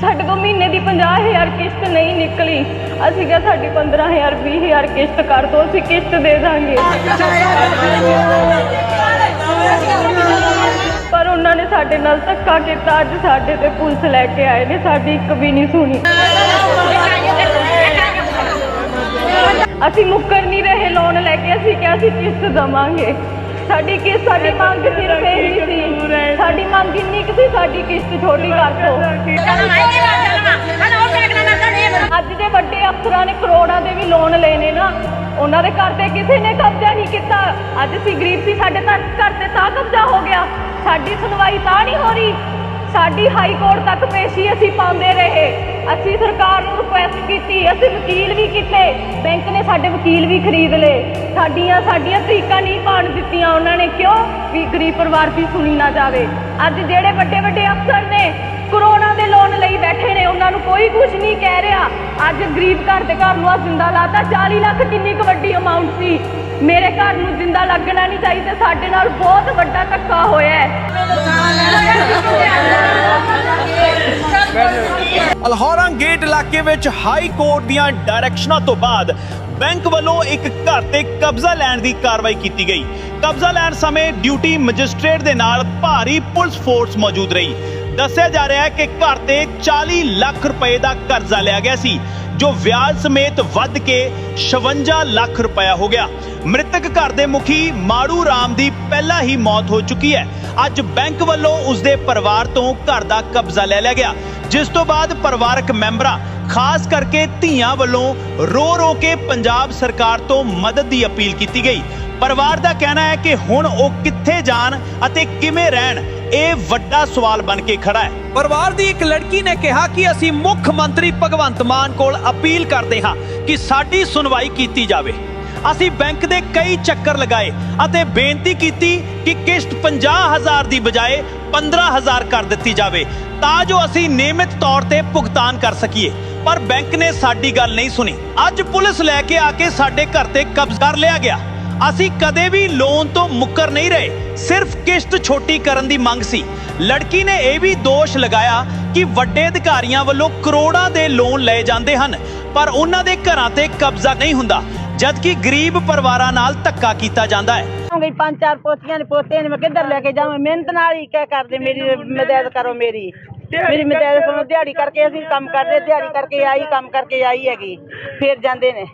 ਸਾਡੇ ਕੋਲ ਮਹੀਨੇ ਦੀ 50000 ਕਿਸ਼ਤ ਨਹੀਂ ਨਿਕਲੀ। ਅਸੀਂ ਕਿਹਾ ਸਾਡੀ 15000 20000 ਕਿਸ਼ਤ ਕਰ ਦੋ, ਅਸੀਂ ਕਿਸ਼ਤ ਦੇ ਦਾਂਗੇ। ਪਰ ਉਹਨਾਂ ਨੇ ਸਾਡੇ ਨਾਲ ਧੱਕਾ ਕੀਤਾ। ਅੱਜ ਸਾਡੇ ਤੇ ਪੁਲਿਸ ਲੈ ਕੇ ਆਏ ਨੇ। ਸਾਡੀ ਇੱਕ ਵੀ ਨਹੀਂ ਸੁਣੀ। ਅਸੀਂ ਮੁੱਕਰ ਨਹੀਂ ਰਹੇ। ਲੋਨ ਲੈ ਕੇ ਅਸੀਂ ਕਿਹਾ ਅਸੀਂ ਕਿਸ਼ਤ ਦਵਾਂਗੇ। ਸਾਡੀ ਕਿਸ਼ਤ ਸਾਡੀ ਮੰਗ ਸਿਰਫ ਇਹੀ ਸੀ। ਸਾਡੀ ਮੰਗ ਇੰਨੀ ਕਿ ਸੀ ਸਾਡੀ ਕਿਸ਼ਤ ਛੋਟੀ ਕਰ ਦਿਓ ਅੱਜ ਦੇ ਵੱਡੇ ਅਫਸਰਾਂ ਨੇ ਕਰੋੜਾਂ ਦੇ ਵੀ ਲੋਨ ਲਏ ਨੇ ਨਾ। ਉਹਨਾਂ ਦੇ ਘਰ ਤੇ ਕਿਸੇ ਨੇ ਕਬਜ਼ਾ ਨਹੀਂ ਕੀਤਾ। ਅੱਜ ਅਸੀਂ ਗਰੀਬ ਸੀ ਸਾਡੇ ਤਾਂ ਘਰ ਤੇ ਤਾਂ ਕਬਜ਼ਾ ਹੋ ਗਿਆ। ਸਾਡੀ ਸੁਣਵਾਈ ਤਾਂ ਨਹੀਂ ਹੋ ਰਹੀ। ਸਾਡੀ ਹਾਈ ਕੋਰਟ ਤੱਕ ਪੇਸ਼ੀ ਅਸੀਂ ਪਾਉਂਦੇ ਰਹੇ। ਅਸੀਂ ਸਰਕਾਰ ਨੂੰ ਰਿਕੁਐਸਟ ਕੀਤੀ, ਅਸੀਂ ਵਕੀਲ ਵੀ ਕੀਤੇ। ਬੈਂਕ ਨੇ ਸਾਡੇ ਵਕੀਲ ਵੀ ਖਰੀਦ ਲਏ। ਸਾਡੀਆਂ ਸਾਡੀਆਂ ਤਰੀਕਾਂ ਨਹੀਂ ਪਾਣ ਦਿੱਤੀਆਂ ਉਹਨਾਂ ਨੇ। ਕਿਉਂ? ਵੀ ਗਰੀਬ ਪਰਿਵਾਰ ਦੀ ਸੁਣੀ ਨਾ ਜਾਵੇ। ਅੱਜ ਜਿਹੜੇ ਵੱਡੇ ਵੱਡੇ ਅਫਸਰ ਨੇ ਕਰੋੜਾਂ ਦੇ ਲੋਨ ਲਈ ਬੈਠੇ ਨੇ, ਉਹਨਾਂ ਨੂੰ ਕੋਈ ਕੁਝ ਨਹੀਂ ਕਹਿ ਰਿਹਾ। ਅੱਜ ਗਰੀਬ ਘਰ ਦੇ ਘਰ ਨੂੰ ਆ ਜ਼ਿੰਦਾ ਲਾਤਾ 40 ਲੱਖ ਕਿੰਨੀ ਕੁ ਵੱਡੀ ਅਮਾਉਂਟ ਸੀ। ਮੇਰੇ ਘਰ ਨੂੰ ਜ਼ਿੰਦਾ ਲੱਗਣਾ ਨਹੀਂ ਚਾਹੀਦਾ। ਸਾਡੇ ਨਾਲ ਬਹੁਤ ਵੱਡਾ ਧੱਕਾ ਹੋਇਆ ਹੈ। ਅਲਹੌਰਾਂ ਗੇਟ ਇਲਾਕੇ ਵਿੱਚ ਹਾਈ ਕੋਰਟ ਦੀਆਂ ਡਾਇਰੈਕਸ਼ਨਾਂ ਤੋਂ ਬਾਅਦ ਬੈਂਕ ਵੱਲੋਂ ਇੱਕ ਘਰ ਤੇ ਕਬਜ਼ਾ ਲੈਣ ਦੀ ਕਾਰਵਾਈ ਕੀਤੀ ਗਈ। ਕਬਜ਼ਾ ਲੈਣ ਸਮੇਂ ਡਿਊਟੀ ਮੈਜਿਸਟ੍ਰੇਟ ਦੇ ਨਾਲ ਭਾਰੀ ਪੁਲਿਸ ਫੋਰਸ ਮੌਜੂਦ ਰਹੀ। ਦੱਸਿਆ ਜਾ ਰਿਹਾ ਹੈ ਕਿ ਘਰ ਤੇ 40 ਲੱਖ ਰੁਪਏ ਦਾ ਕਰਜ਼ਾ ਲਿਆ ਗਿਆ ਸੀ। ਜੋ ਵਿਆਜ ਸਮੇਤ ਵੱਧ ਕੇ 56 ਲੱਖ ਰੁਪਇਆ ਹੋ ਗਿਆ। ਮ੍ਰਿਤਕ ਘਰ ਦੇ ਮੁਖੀ ਮਾੜੂ ਰਾਮ ਦੀ ਪਹਿਲਾਂ ਹੀ ਮੌਤ ਹੋ ਚੁੱਕੀ ਹੈ। ਅੱਜ ਬੈਂਕ ਵੱਲੋਂ ਉਸਦੇ ਪਰਿਵਾਰ ਤੋਂ ਘਰ ਦਾ ਕਬਜ਼ਾ ਲੈ ਲਿਆ ਗਿਆ। ਜਿਸ ਤੋਂ ਬਾਅਦ ਪਰਿਵਾਰਕ ਮੈਂਬਰਾਂ, ਖਾਸ ਕਰਕੇ ਧੀਆਂ ਵੱਲੋਂ ਰੋ ਰੋ ਕੇ ਪੰਜਾਬ ਸਰਕਾਰ ਤੋਂ ਮਦਦ ਦੀ ਅਪੀਲ ਕੀਤੀ ਗਈ। ਪਰਿਵਾਰ ਦਾ ਕਹਿਣਾ ਹੈ ਕਿ ਹੁਣ ਉਹ ਕਿੱਥੇ ਜਾਣ ਅਤੇ ਕਿਵੇਂ ਰਹਿਣ, ਇਹ ਵੱਡਾ ਸਵਾਲ ਬਣ ਕੇ ਖੜਾ ਹੈ। ਪਰਿਵਾਰ ਦੀ ਇੱਕ ਲੜਕੀ ਨੇ ਕਿਹਾ ਕਿ ਅਸੀਂ ਮੁੱਖ ਮੰਤਰੀ ਭਗਵੰਤ ਮਾਨ ਕੋਲ ਅਪੀਲ ਕਰਦੇ ਹਾਂ ਕਿ ਸਾਡੀ ਸੁਣਵਾਈ ਕੀਤੀ ਜਾਵੇ। ਅਸੀਂ ਬੈਂਕ ਦੇ ਕਈ ਚੱਕਰ ਲਗਾਏ ਅਤੇ ਬੇਨਤੀ ਕੀਤੀ ਕਿ ਕਿਸ਼ਤ 50000 ਦੀ ਬਜਾਏ 15000 ਕਰ ਦਿੱਤੀ ਜਾਵੇ, ਤਾਂ ਜੋ ਅਸੀਂ ਨਿਯਮਿਤ ਤੌਰ ਤੇ ਭੁਗਤਾਨ ਕਰ ਸਕੀਏ। ਪਰ ਬੈਂਕ ਨੇ ਸਾਡੀ ਗੱਲ ਨਹੀਂ ਸੁਣੀ। ਅੱਜ ਪੁਲਿਸ ਲੈ ਕੇ ਆ ਕੇ ਸਾਡੇ ਘਰ ਤੇ ਕਬਜ਼ਾ ਕਰ ਲਿਆ ਗਿਆ। ਅਸੀਂ ਕਦੇ ਵੀ ਲੋਨ ਤੋਂ ਮੁੱਕਰ ਨਹੀਂ ਰਹੇ। ਸਿਰਫ ਕਿਸ਼ਤ ਛੋਟੀ ਕਰਨ ਦੀ ਮੰਗ ਸੀ। ਲੜਕੀ ਨੇ ਇਹ ਵੀ ਦੋਸ਼ ਲਗਾਇਆ ਕਿ ਵੱਡੇ ਅਧਿਕਾਰੀਆਂ ਵੱਲੋਂ ਕਰੋੜਾਂ ਦੇ ਲੋਨ ਲਏ ਜਾਂਦੇ ਹਨ, ਪਰ ਉਹਨਾਂ ਦੇ ਘਰਾਂ ਤੇ ਕਬਜ਼ਾ ਨਹੀਂ ਹੁੰਦਾ, ਜਦਕਿ ਗਰੀਬ ਪਰਿਵਾਰਾਂ ਨਾਲ ਧੱਕਾ ਕੀਤਾ ਜਾਂਦਾ ਹੈ। ਗਈ ਪੰਜ ਚਾਰ ਪੋਤੀਆਂ ਨੇ, ਪੋਤੇ ਨੇ ਮੈਂ ਕਿੱਧਰ ਲੈ ਕੇ ਜਾਵਾਂ? ਮਿਹਨਤ ਨਾਲ ਹੀ ਕਹਿ ਕਰਦੇ ਮੇਰੀ ਮਦਦ ਕਰੋ ਮੇਰੀ। ਮੇਰੀ ਮਦਦ ਕਰੋ, ਦਿਹਾੜੀ ਕਰਕੇ ਅਸੀਂ ਕੰਮ ਕਰਦੇ, ਦਿਹਾੜੀ ਕਰਕੇ ਆਈ, ਕੰਮ ਕਰਕੇ ਆਈ ਹੈਗੀ, ਫਿਰ ਜਾਂਦੇ ਨੇ।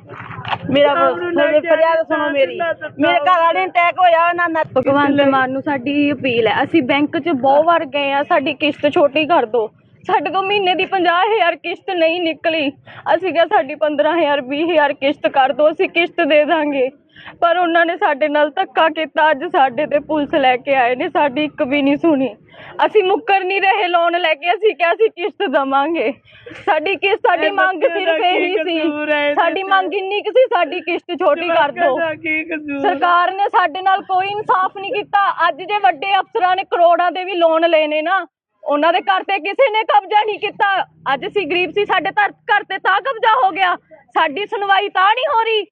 ਮੇਰਾ ਸੁਣੋ ਫਰਿਆਦ ਸੁਣੋ ਮੇਰੀ। ਮੇਰੇ ਘਰ ਵਾਲੇ ਨੂੰ ਅਟੈਕ ਹੋਇਆ ਉਹਨਾਂ ਨਾਲ ਭਗਵੰਤ ਮਾਨ ਨੂੰ ਸਾਡੀ ਇਹ ਅਪੀਲ ਹੈ। ਅਸੀਂ ਬੈਂਕ 'ਚ ਬਹੁਤ ਵਾਰ ਗਏ ਆ ਸਾਡੀ ਕਿਸ਼ਤ ਛੋਟੀ ਕਰ ਦਿਓ ਸਾਡੇ ਤੋਂ ਮਹੀਨੇ ਦੀ 50000 ਕਿਸ਼ਤ ਨਹੀਂ ਨਿਕਲੀ। ਅਸੀਂ ਕਿਹਾ ਸਾਡੀ 15000 20000 ਕਿਸ਼ਤ ਕਰ ਦਿਓ ਅਸੀਂ ਕਿਸ਼ਤ ਦੇ ਦਾਂਗੇ। ਪਰ ਉਹਨਾਂ ਨੇ ਸਾਡੇ ਨਾਲ ਧੱਕਾ ਕੀਤਾ ਅੱਜ ਸਾਡੇ ਤੇ ਪੁਲਿਸ ਲੈ ਕੇ ਆਏ ਨੇ ਸਾਡੀ ਇੱਕ ਵੀ ਨਹੀਂ ਸੁਣੀ। ਅਸੀਂ ਮੁੱਕਰ ਨਹੀਂ ਰਹੇ ਲੋਨ ਲੈ ਕੇ ਅਸੀਂ ਕਿਹਾ ਅਸੀਂ ਕਿਸ਼ਤ ਦਵਾਂਗੇ। ਸਾਡੀ ਕਿਸ਼ਤ ਸਾਡੀ ਮੰਗ ਸਿਰਫ ਇਹੀ ਸੀ। ਸਾਡੀ ਮੰਗ ਇੰਨੀ ਕਿ ਸੀ ਸਾਡੀ ਕਿਸ਼ਤ ਛੋਟੀ ਕਰ ਦਿਓ। ਸਰਕਾਰ ਨੇ ਸਾਡੇ ਨਾਲ ਕੋਈ ਇਨਸਾਫ ਨਹੀਂ ਕੀਤਾ। ਅੱਜ ਜੇ ਵੱਡੇ ਅਫਸਰਾਂ ਨੇ ਕਰੋੜਾਂ ਦੇ ਵੀ ਲੋਨ ਲਏ ਨੇ ਨਾ ਉਹਨਾਂ ਦੇ ਘਰ ਤੇ ਕਿਸੇ ਨੇ ਕਬਜ਼ਾ ਨਹੀਂ ਕੀਤਾ। ਅੱਜ ਅਸੀਂ ਗਰੀਬ ਸੀ ਸਾਡੇ ਘਰ ਤੇ ਤਾਂ ਕਬਜ਼ਾ ਹੋ ਗਿਆ। ਸਾਡੀ ਸੁਣਵਾਈ ਤਾਂ ਨਹੀਂ ਹੋ ਰਹੀ।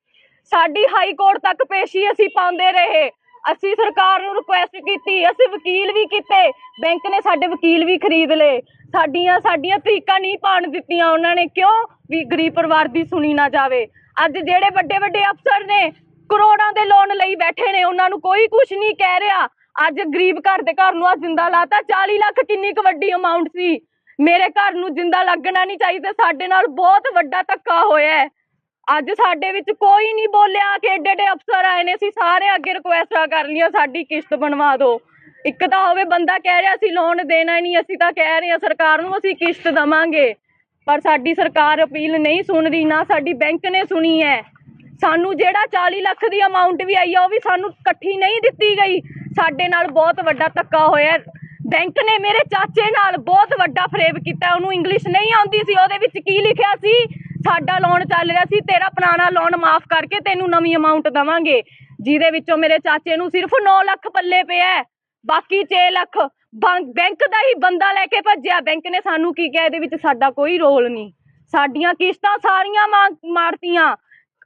ਸਾਡੀ ਹਾਈ ਕੋਰਟ ਤੱਕ ਪੇਸ਼ੀ ਅਸੀਂ ਪਾਉਂਦੇ ਰਹੇ। ਅਸੀਂ ਸਰਕਾਰ ਨੂੰ ਰਿਕੁਐਸਟ ਕੀਤੀ, ਅਸੀਂ ਵਕੀਲ ਵੀ ਕੀਤੇ। ਬੈਂਕ ਨੇ ਸਾਡੇ ਵਕੀਲ ਵੀ ਖਰੀਦ ਲਏ। ਸਾਡੀਆਂ ਸਾਡੀਆਂ ਤਰੀਕਾਂ ਨਹੀਂ ਪਾਣ ਦਿੱਤੀਆਂ ਉਹਨਾਂ ਨੇ ਕਿਉਂ ਵੀ ਗਰੀਬ ਪਰਿਵਾਰ ਦੀ ਸੁਣੀ ਨਾ ਜਾਵੇ। ਅੱਜ ਜਿਹੜੇ ਵੱਡੇ ਵੱਡੇ ਅਫਸਰ ਨੇ, ਕਰੋੜਾਂ ਦੇ ਲੋਨ ਲਈ ਬੈਠੇ ਨੇ, ਉਹਨਾਂ ਨੂੰ ਕੋਈ ਕੁਝ ਨਹੀਂ ਕਹਿ ਰਿਹਾ। ਅੱਜ ਗਰੀਬ ਘਰ ਦੇ ਘਰ ਨੂੰ ਆ ਜਿੰਦਾ ਲਾਤਾ 40 ਲੱਖ ਕਿੰਨੀ ਕੁ ਵੱਡੀ ਅਮਾਉਂਟ ਸੀ। ਮੇਰੇ ਘਰ ਨੂੰ ਜਿੰਦਾ ਲੱਗਣਾ ਨਹੀਂ ਚਾਹੀਦਾ, ਸਾਡੇ ਨਾਲ ਬਹੁਤ ਵੱਡਾ ਧੱਕਾ ਹੋਇਆ ਹੈ। ਅੱਜ ਸਾਡੇ ਵਿੱਚ ਕੋਈ ਨਹੀਂ ਬੋਲਿਆ ਕਿ ਏਡੇ ਏਡੇ ਅਫਸਰ ਆਏ ਨੇ, ਅਸੀਂ ਸਾਰੇ ਅੱਗੇ ਰਿਕੁਐਸਟਾਂ ਕਰ ਲਈਆਂ, ਸਾਡੀ ਕਿਸ਼ਤ ਬਣਵਾ ਦਿਓ ਇੱਕ ਤਾਂ ਹੋਵੇ ਬੰਦਾ ਕਹਿ ਰਿਹਾ ਅਸੀਂ ਲੋਨ ਦੇਣਾ ਹੀ ਨਹੀਂ, ਅਸੀਂ ਤਾਂ ਕਹਿ ਰਹੇ ਹਾਂ ਸਰਕਾਰ ਨੂੰ ਅਸੀਂ ਕਿਸ਼ਤ ਦਵਾਂਗੇ। ਪਰ ਸਾਡੀ ਸਰਕਾਰ ਅਪੀਲ ਨਹੀਂ ਸੁਣ ਰਹੀ, ਨਾ ਸਾਡੀ ਬੈਂਕ ਨੇ ਸੁਣੀ ਹੈ। ਸਾਨੂੰ ਜਿਹੜਾ 40 ਲੱਖ ਦੀ ਅਮਾਉਂਟ ਵੀ ਆਈ ਆ, ਉਹ ਵੀ ਸਾਨੂੰ ਇਕੱਠੀ ਨਹੀਂ ਦਿੱਤੀ ਗਈ। ਸਾਡੇ ਨਾਲ ਬਹੁਤ ਵੱਡਾ ਧੱਕਾ ਹੋਇਆ। ਬੈਂਕ ਨੇ ਮੇਰੇ ਚਾਚੇ ਨਾਲ ਬਹੁਤ ਵੱਡਾ ਫਰੇਬ ਕੀਤਾ, ਉਹਨੂੰ ਇੰਗਲਿਸ਼ ਨਹੀਂ ਆਉਂਦੀ ਸੀ, ਉਹਦੇ ਵਿੱਚ ਕੀ ਲਿਖਿਆ ਸੀ? ਸਾਡਾ ਲੋਨ ਚੱਲ ਰਿਹਾ ਸੀ, ਤੇਰਾ ਪੁਰਾਣਾ ਲੋਨ ਮਾਫ ਕਰਕੇ ਤੈਨੂੰ ਨਵੀਂ ਅਮਾਉਂਟ ਦਵਾਂਗੇ। ਜਿਹਦੇ ਵਿੱਚੋਂ ਮੇਰੇ ਚਾਚੇ ਨੂੰ ਸਿਰਫ 9 ਲੱਖ ਪੱਲੇ ਪਿਆ ਬਾਕੀ 6 ਲੱਖ ਬੈਂਕ ਦਾ ਹੀ ਬੰਦਾ ਲੈ ਕੇ ਭੱਜਿਆ। ਬੈਂਕ ਨੇ ਸਾਨੂੰ ਕੀ ਕਿਹਾ, ਇਹਦੇ ਵਿੱਚ ਸਾਡਾ ਕੋਈ ਰੋਲ ਨਹੀਂ। ਸਾਡੀਆਂ ਕਿਸ਼ਤਾਂ ਸਾਰੀਆਂ ਮਾਂ- ਮਾਰਤੀਆਂ।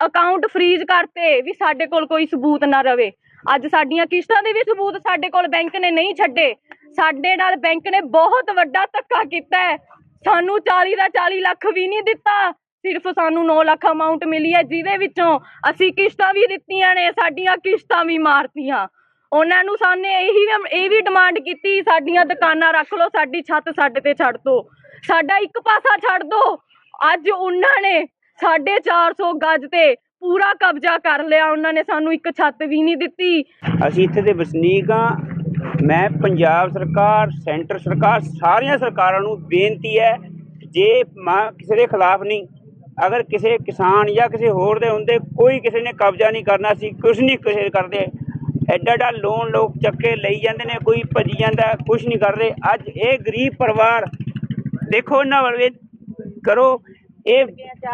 ਅਕਾਊਂਟ ਫ੍ਰੀਜ਼ ਕਰਤੇ ਵੀ ਸਾਡੇ ਕੋਲ ਕੋਈ ਸਬੂਤ ਨਾ ਰਵੇ। ਅੱਜ ਸਾਡੀਆਂ ਕਿਸ਼ਤਾਂ ਦੇ ਵੀ ਸਬੂਤ ਸਾਡੇ ਕੋਲ ਬੈਂਕ ਨੇ ਨਹੀਂ ਛੱਡੇ। ਸਾਡੇ ਨਾਲ ਬੈਂਕ ਨੇ ਬਹੁਤ ਵੱਡਾ ਧੱਕਾ ਕੀਤਾ ਹੈ। ਸਾਨੂੰ 40 ਦਾ 40 ਲੱਖ ਵੀ ਨਹੀਂ ਦਿੱਤਾ। ਸਿਰਫ ਸਾਨੂੰ 9 ਲੱਖ ਅਮਾਉਂਟ ਮਿਲੀ ਹੈ, ਜਿਹਦੇ ਵਿੱਚੋਂ ਅਸੀਂ ਕਿਸ਼ਤਾਂ ਵੀ ਦਿੱਤੀਆਂ ਨੇ, ਸਾਡੀਆਂ ਕਿਸ਼ਤਾਂ ਵੀ ਮਾਰਤੀਆਂ। ਉਹਨਾਂ ਨੂੰ ਸਾਨੇ ਇਹੀ ਇਹ ਵੀ ਡਿਮਾਂਡ ਕੀਤੀ, ਸਾਡੀਆਂ ਦੁਕਾਨਾਂ ਰੱਖ ਲਓ, ਸਾਡੀ ਛੱਤ ਸਾਡੇ ਤੇ ਛੱਡ ਦਿਓ ਸਾਡਾ ਇੱਕ ਪਾਸਾ ਛੱਡ ਦਿਓ ਅੱਜ ਉਹਨਾਂ ਨੇ 450 ਗੱਜ ਤੇ ਪੂਰਾ ਕਬਜ਼ਾ ਕਰ ਲਿਆ। ਉਹਨਾਂ ਨੇ ਸਾਨੂੰ ਇੱਕ ਛੱਤ ਵੀ ਨਹੀਂ ਦਿੱਤੀ। ਅਸੀਂ ਇੱਥੇ ਦੇ ਵਸਨੀਕ ਹਾਂ। ਮੈਂ ਪੰਜਾਬ ਸਰਕਾਰ, ਸੈਂਟਰ ਸਰਕਾਰ, ਸਾਰੀਆਂ ਸਰਕਾਰਾਂ ਨੂੰ ਬੇਨਤੀ ਹੈ ਜੇ ਮਾਂ ਕਿਸੇ ਦੇ ਖਿਲਾਫ ਨਹੀਂ ਅਗਰ ਕਿਸੇ ਕਿਸਾਨ ਜਾਂ ਕਿਸੇ ਹੋਰ ਦੇ ਹੁੰਦੇ ਕੋਈ ਕਿਸੇ ਨੇ ਕਬਜ਼ਾ ਨਹੀਂ ਕਰਨਾ ਸੀ ਕੁਝ ਨਹੀਂ ਕਿਸੇ ਕਰਦੇ। ਐਡਾ ਐਡਾ ਲੋਨ ਲੋਕ ਚੱਕੇ ਲਈ ਜਾਂਦੇ ਨੇ, ਕੋਈ ਭੱਜੀ ਜਾਂਦਾ ਕੁਝ ਨਹੀਂ ਕਰਦੇ। ਅੱਜ ਇਹ ਗਰੀਬ ਪਰਿਵਾਰ, ਦੇਖੋ ਇਹਨਾਂ ਵੱਲ ਕਰੋ। ਇਹ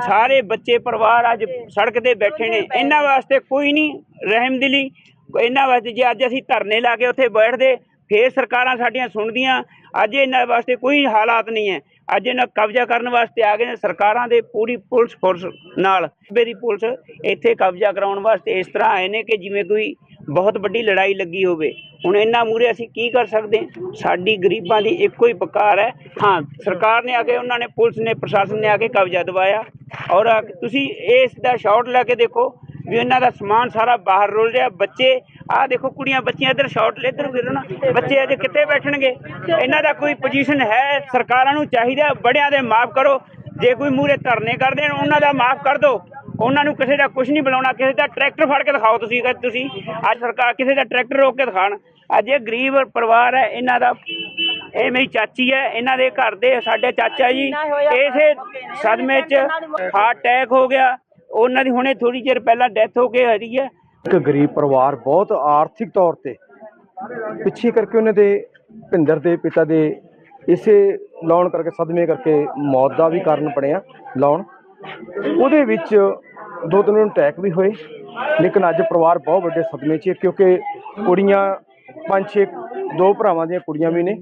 ਸਾਰੇ ਬੱਚੇ ਪਰਿਵਾਰ ਅੱਜ ਸੜਕ ਤੇ ਬੈਠੇ ਨੇ। ਇਹਨਾਂ ਵਾਸਤੇ ਕੋਈ ਨਹੀਂ ਰਹਿਮਦਿਲੀ। ਇਹਨਾਂ ਵਾਸਤੇ ਜੇ ਅੱਜ ਅਸੀਂ ਧਰਨੇ ਲਾ ਕੇ ਉੱਥੇ ਬੈਠਦੇ, ਫੇਰ ਸਰਕਾਰਾਂ ਸਾਡੀਆਂ ਸੁਣਦੀਆਂ। ਅੱਜ ਇਹਨਾਂ ਵਾਸਤੇ ਕੋਈ ਹਾਲਾਤ ਨਹੀਂ ਹੈ। ਅੱਜ ਇਹਨਾਂ ਕਬਜ਼ਾ ਕਰਨ ਵਾਸਤੇ ਆ ਗਏ ਨੇ ਸਰਕਾਰਾਂ ਦੇ ਪੂਰੀ ਪੁਲਿਸ ਫੋਰਸ ਨਾਲ। ਸੂਬੇ ਦੀ ਪੁਲਿਸ ਇੱਥੇ ਕਬਜ਼ਾ ਕਰਾਉਣ ਵਾਸਤੇ ਇਸ ਤਰ੍ਹਾਂ ਆਏ ਨੇ ਕਿ ਜਿਵੇਂ ਕੋਈ ਬਹੁਤ ਵੱਡੀ ਲੜਾਈ ਲੱਗੀ ਹੋਵੇ। ਹੁਣ ਇਹਨਾਂ ਮੂਰੇ ਅਸੀਂ ਕੀ ਕਰ ਸਕਦੇ ਸਾਡੀ ਗਰੀਬਾਂ ਦੀ ਇੱਕੋ ਹੀ ਪੁਕਾਰ ਹੈ। ਹਾਂ, ਸਰਕਾਰ ਨੇ ਆ ਕੇ ਉਹਨਾਂ ਨੇ, ਪੁਲਿਸ ਨੇ, ਪ੍ਰਸ਼ਾਸਨ ਨੇ ਆ ਕੇ ਕਬਜ਼ਾ ਦਵਾਇਆ। ਔਰ ਤੁਸੀਂ ਇਸ ਦਾ ਸ਼ਾਟ ਲੈ ਕੇ ਦੇਖੋ। ਵੀ ਇਹਨਾਂ ਦਾ ਸਮਾਨ ਸਾਰਾ ਬਾਹਰ ਰੁਲ ਰਿਹਾ। ਬੱਚੇ ਆਹ ਦੇਖੋ ਕੁੜੀਆਂ ਬੱਚੀਆਂ ਇੱਧਰ ਸ਼ਾਟ ਲੈ ਇੱਧਰ ਫਿਰਨਾ ਬੱਚੇ ਅਜੇ ਕਿੱਥੇ ਬੈਠਣਗੇ? ਇਹਨਾਂ ਦਾ ਕੋਈ ਪੋਜੀਸ਼ਨ ਹੈ ਸਰਕਾਰਾਂ ਨੂੰ ਚਾਹੀਦਾ ਬੜਿਆਂ ਦੇ ਮਾਫ ਕਰੋ। ਜੇ ਕੋਈ ਮੂਰੇ ਧਰਨੇ ਕਰਦੇ ਨੇ ਉਹਨਾਂ ਦਾ ਮਾਫ ਕਰ ਦਿਓ ਉਹਨਾਂ ਨੂੰ ਕਿਸੇ ਦਾ ਕੁਝ ਨਹੀਂ ਬੁਲਾਉਣਾ ਕਿਸੇ ਦਾ ਟਰੈਕਟਰ ਫੜ ਕੇ ਦਿਖਾਓ ਤੁਸੀਂ ਅਗਰ ਤੁਸੀਂ ਅੱਜ ਸਰਕਾਰ ਕਿਸੇ ਦਾ ਟਰੈਕਟਰ ਰੋਕ ਕੇ ਦਿਖਾਣ। ਅੱਜ ਇਹ ਗਰੀਬ ਪਰਿਵਾਰ ਹੈ ਇਹਨਾਂ ਦਾ ਇਹ ਮੇਰੀ ਚਾਚੀ ਹੈ ਇਹਨਾਂ ਦੇ ਘਰ ਦੇ ਸਾਡੇ ਚਾਚਾ ਜੀ ਇਸੇ ਸਦਮੇ 'ਚ ਹਾਰਟ ਅਟੈਕ ਹੋ ਗਿਆ। ਉਹਨਾਂ ਦੀ ਹੁਣੇ ਥੋੜੀ ਚਿਰ ਪਹਿਲਾਂ ਡੈਥ ਹੋ ਕੇ ਹਰੀ ਹੈ। ਇੱਕ ਗਰੀਬ ਪਰਿਵਾਰ ਬਹੁਤ ਆਰਥਿਕ ਤੌਰ ਤੇ ਪਿੱਛੇ ਕਰਕੇ ਉਹਨਾਂ ਦੇ ਭਿੰਦਰ ਦੇ ਪਿਤਾ ਦੇ ਇਸੇ ਲਾਉਣ ਕਰਕੇ ਸਦਮੇ ਕਰਕੇ ਮੌਤ ਦਾ ਵੀ ਕਾਰਨ ਬਣਿਆ ਲਾਉਣ। ਉਹਦੇ ਵਿੱਚ ਦੋ ਤਿੰਨ ਨੂੰ ਅਟੈਕ ਵੀ ਹੋਏ, ਲੇਕਿਨ ਅੱਜ ਪਰਿਵਾਰ ਬਹੁਤ ਵੱਡੇ ਸਦਮੇ 'ਚ ਹੈ ਕਿਉਂਕਿ ਕੁੜੀਆਂ ਪੰਜ ਛੇ ਦੋ ਭਰਾਵਾਂ ਦੀਆਂ ਕੁੜੀਆਂ ਵੀ ਨੇ।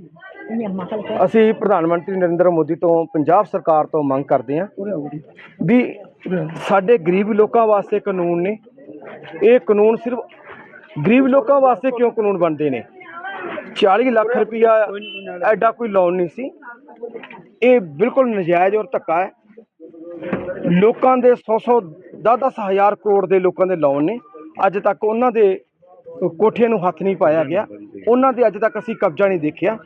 ਅਸੀਂ ਪ੍ਰਧਾਨ ਮੰਤਰੀ ਨਰਿੰਦਰ ਮੋਦੀ ਤੋਂ ਪੰਜਾਬ ਸਰਕਾਰ ਤੋਂ ਮੰਗ ਕਰਦੇ ਹਾਂ ਵੀ ਸਾਡੇ ਗਰੀਬ ਲੋਕਾਂ ਵਾਸਤੇ ਕਾਨੂੰਨ ਨੇ। ਇਹ ਕਾਨੂੰਨ ਸਿਰਫ ਗਰੀਬ ਲੋਕਾਂ ਵਾਸਤੇ ਕਿਉਂ ਕਾਨੂੰਨ ਬਣਦੇ ਨੇ? 40 ਲੱਖ ਰੁਪਇਆ ਐਡਾ ਕੋਈ ਲੋਨ ਨਹੀਂ ਸੀ। ਇਹ ਬਿਲਕੁਲ ਨਜਾਇਜ਼ ਔਰ ਧੱਕਾ ਹੈ। ਲੋਕਾਂ ਦੇ 100-100 10-10 ਹਜ਼ਾਰ ਕਰੋੜ ਦੇ ਲੋਕਾਂ ਦੇ ਲੋਨ ਨੇ। ਅੱਜ ਤੱਕ ਉਹਨਾਂ ਦੇ ਕੋਠਿਆਂ ਨੂੰ ਹੱਥ ਨਹੀਂ ਪਾਇਆ ਗਿਆ। ਉਹਨਾਂ ਦੇ ਅੱਜ ਤੱਕ ਅਸੀਂ ਕਬਜ਼ਾ ਨਹੀਂ ਦੇਖਿਆ।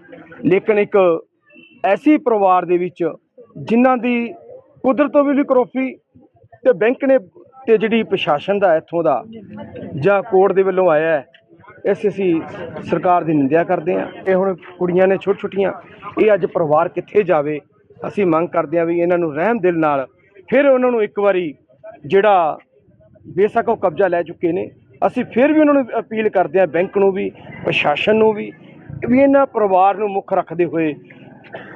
ਲੇਕਿਨ ਇੱਕ ਐਸੀ ਪਰਿਵਾਰ ਦੇ ਵਿੱਚ ਜਿਨ੍ਹਾਂ ਦੀ ਕੁਦਰਤ ਤੋਂ ਵੀ ਕਰੋਫੀ ਤੇ ਬੈਂਕ ਨੇ ਤੇ ਜਿਹੜੀ ਪ੍ਰਸ਼ਾਸਨ ਦਾ ਇੱਥੋਂ ਦਾ ਜਾਂ ਕੋਰਟ ਦੇ ਵੱਲੋਂ ਆਇਆ ਹੈ, ਇਸ ਅਸੀਂ ਸਰਕਾਰ ਦੀ ਨਿੰਦਿਆ ਕਰਦੇ ਹਾਂ। ਇਹ ਹੁਣ ਕੁੜੀਆਂ ਨੇ ਛੋਟ ਛੋਟੀਆਂ ਇਹ ਅੱਜ ਪਰਿਵਾਰ ਕਿੱਥੇ ਜਾਵੇ, ਅਸੀਂ ਮੰਗ ਕਰਦੇ ਹਾਂ ਵੀ ਇਹਨਾਂ ਨੂੰ ਰਹਿਮ ਦਿਲ ਨਾਲ ਫਿਰ ਉਹਨਾਂ ਨੂੰ ਇੱਕ ਵਾਰੀ ਜਿਹੜਾ ਬੇਸ਼ੱਕ ਉਹ ਕਬਜ਼ਾ ਲੈ ਚੁੱਕੇ ਨੇ, ਅਸੀਂ ਫਿਰ ਵੀ ਉਹਨਾਂ ਨੂੰ ਅਪੀਲ ਕਰਦੇ ਹਾਂ ਬੈਂਕ ਨੂੰ ਵੀ, ਪ੍ਰਸ਼ਾਸਨ ਨੂੰ ਵੀ ਵੀ ਇਹਨਾਂ ਪਰਿਵਾਰ ਨੂੰ ਮੁੱਖ ਰੱਖਦੇ ਹੋਏ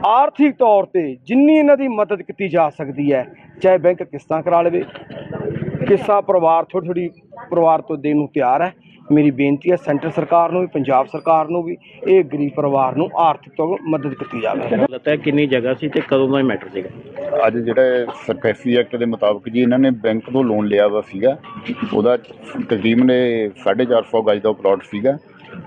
ਆਰਥਿਕ ਤੌਰ ਤੇ ਜਿੰਨੀ ਇਹਨਾਂ ਦੀ ਮਦਦ ਕੀਤੀ ਜਾ ਸਕਦੀ ਹੈ ਚਾਹੇ ਬੈਂਕ ਕਿਸ਼ਤਾਂ ਕਰਾ ਲਵੇ। ਕਿਸ਼ਤਾਂ ਪਰਿਵਾਰ ਥੋੜ੍ਹੀ ਥੋੜ੍ਹੀ ਪਰਿਵਾਰ ਤੋਂ ਦੇਣ ਨੂੰ ਤਿਆਰ ਹੈ। ਮੇਰੀ ਬੇਨਤੀ ਹੈ ਸੈਂਟਰ ਸਰਕਾਰ ਨੂੰ ਵੀ ਪੰਜਾਬ ਸਰਕਾਰ ਨੂੰ ਵੀ ਇਹ ਗਰੀਬ ਪਰਿਵਾਰ ਨੂੰ ਆਰਥਿਕ ਤੋਂ ਮਦਦ ਕੀਤੀ ਜਾਵੇ। ਹੈ ਕਿੰਨੀ ਜਗ੍ਹਾ ਸੀ ਤੇ ਕਦੋਂ ਦਾ ਮੈਟਰ ਸੀਗਾ? ਅੱਜ ਜਿਹੜਾ ਸਰਕੈਸੀ ਐਕਟ ਦੇ ਮੁਤਾਬਕ ਜੀ ਇਹਨਾਂ ਨੇ ਬੈਂਕ ਤੋਂ ਲੋਨ ਲਿਆ ਵਾ ਸੀਗਾ। ਉਹਦਾ ਤਕਰੀਬਨ ਇਹ 450 ਗਜ ਦਾ ਪਲਾਟ ਸੀਗਾ।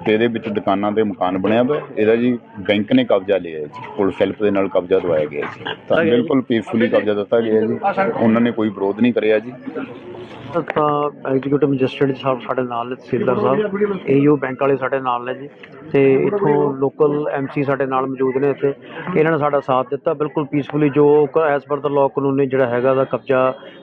ਤੇ ਇਹਦੇ ਵਿੱਚ ਦੁਕਾਨਾਂ ਤੇ ਮਕਾਨ ਬਣਿਆ ਵਾ। ਇਹਦਾ ਜੀ ਬੈਂਕ ਨੇ ਕਬਜ਼ਾ ਲਿਆ ਹੈ ਜੀ। ਪੁਲਿਸ ਹੈਲਪ ਦੇ ਨਾਲ ਕਬਜ਼ਾ ਦਵਾਇਆ ਗਿਆ ਜੀ। ਤਾਂ ਬਿਲਕੁਲ ਪੀਸਫੁਲੀ ਕਬਜ਼ਾ ਦਿੱਤਾ ਗਿਆ ਜੀ। ਉਹਨਾਂ ਨੇ ਕੋਈ ਵਿਰੋਧ ਨਹੀਂ ਕਰਿਆ ਜੀ। ਤਾਂ ਐਗਜ਼ੀਕਿਊਟਿਵ ਮੈਜਿਸਟ੍ਰੇਟ ਸਾਹਿਬ ਸਾਡੇ ਨਾਲ ਨੇ ਤਹਿਸੀਲਦਾਰ ਸਾਹਿਬ। ਏਯੂ ਬੈਂਕ ਵਾਲੇ ਸਾਡੇ ਨਾਲ ਨੇ ਜੀ। ਤੇ ਇੱਥੋਂ ਲੋਕਲ ਐਮਸੀ ਸਾਡੇ ਨਾਲ ਮੌਜੂਦ ਨੇ ਇੱਥੇ। ਇਹਨਾਂ ਨੇ ਸਾਡਾ ਸਾਥ ਦਿੱਤਾ। ਬਿਲਕੁਲ ਪੀਸਫੁਲੀ ਜੋ ਐਸ ਪਰ ਦਾ ਲਾਅ ਕਾਨੂੰਨ ਜਿਹੜਾ ਹੈਗਾ ਦਾ ਕਬਜ਼ਾ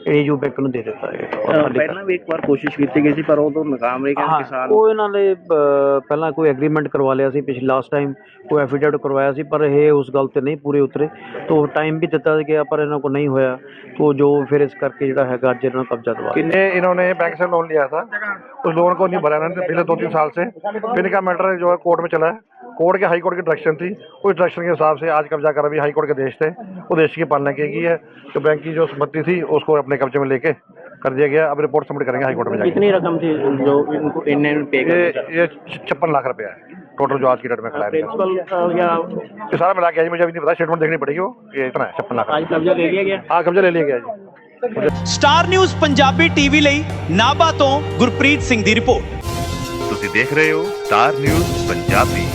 ਏਯੂ ਬੈਂਕ ਨੂੰ ਦੇ ਦਿੱਤਾ ਹੈ। ਪਹਿਲਾਂ ਵੀ ਇੱਕ ਵਾਰ ਕੋਸ਼ਿਸ਼ ਕੀਤੀ ਗਈ ਸੀ ਪਰ ਉਦੋਂ ਨਾਕਾਮ ਰਹੀ ਕਿ ਕਿਸਾਨ। ਉਹ ਇਹਨਾਂ ਨੇ ਪਹਿਲਾਂ ਕੋਈ ਐਗਰੀਮੈਂਟ ਕਰਵਾ ਲਿਆ ਸੀ। ਪਿਛਲੀ ਲਾਸਟ ਟਾਈਮ ਕੋਈ ਐਫੀਡੇਵਿਟ ਕਰਵਾਇਆ ਸੀ ਪਰ ਇਹ ਉਸ ਗੱਲ ਤੇ ਨਹੀਂ ਪੂਰੇ ਉਤਰੇ। ਤੋਂ ਟਾਈਮ ਵੀ ਦਿੱਤਾ ਗਿਆ ਪਰ ਇਹਨਾਂ ਕੋਲ ਨਹੀਂ ਹੋਇਆ। ਤੋਂ ਜੋ ਫਿਰ ਇਸ ਕਰਕੇ ਜਿਹੜਾ ਹੈਗਾ ਅੱਜ ਇਹਨਾਂ ਨੂੰ ਕਬਜ਼ਾ ਦਵਾ ये इन्होंने बैंक से लोन लिया था। उस लोन को नहीं भरा इन्होंने पिछले दो तीन साल से। फिर इनका मैटर जो है कोर्ट में चला है। कोर्ट के हाई कोर्ट की डायरेक्शन थी। उस डायरेक्शन के हिसाब से आज कब्जा कर अभी हाई कोर्ट के देश थे। वो देश की पालना की गई है। तो बैंक की जो संपत्ति थी उसको अपने कब्जे में लेके कर दिया गया। अब रिपोर्ट सबमिट करेंगे हाई कोर्ट में कितनी रकम थी जो इनको पे ये ये छप्पन लाख रुपया है। टोटल जो आज की डेट में खड़ा है सारा मिला के मुझे अभी नहीं पता। स्टेटमेंट देखनी पड़ेगी वो। ये इतना है छप्पन लाख कब्जा ले लिया गया? हाँ कब्जा ले लिया गया जी। ਸਟਾਰ ਨਿਊਜ਼ ਪੰਜਾਬੀ ਟੀਵੀ ਲਈ ਨਾਭਾ ਤੋਂ ਗੁਰਪ੍ਰੀਤ ਸਿੰਘ ਦੀ ਰਿਪੋਰਟ। ਤੁਸੀਂ ਦੇਖ ਰਹੇ ਹੋ ਸਟਾਰ ਨਿਊਜ਼ ਪੰਜਾਬੀ।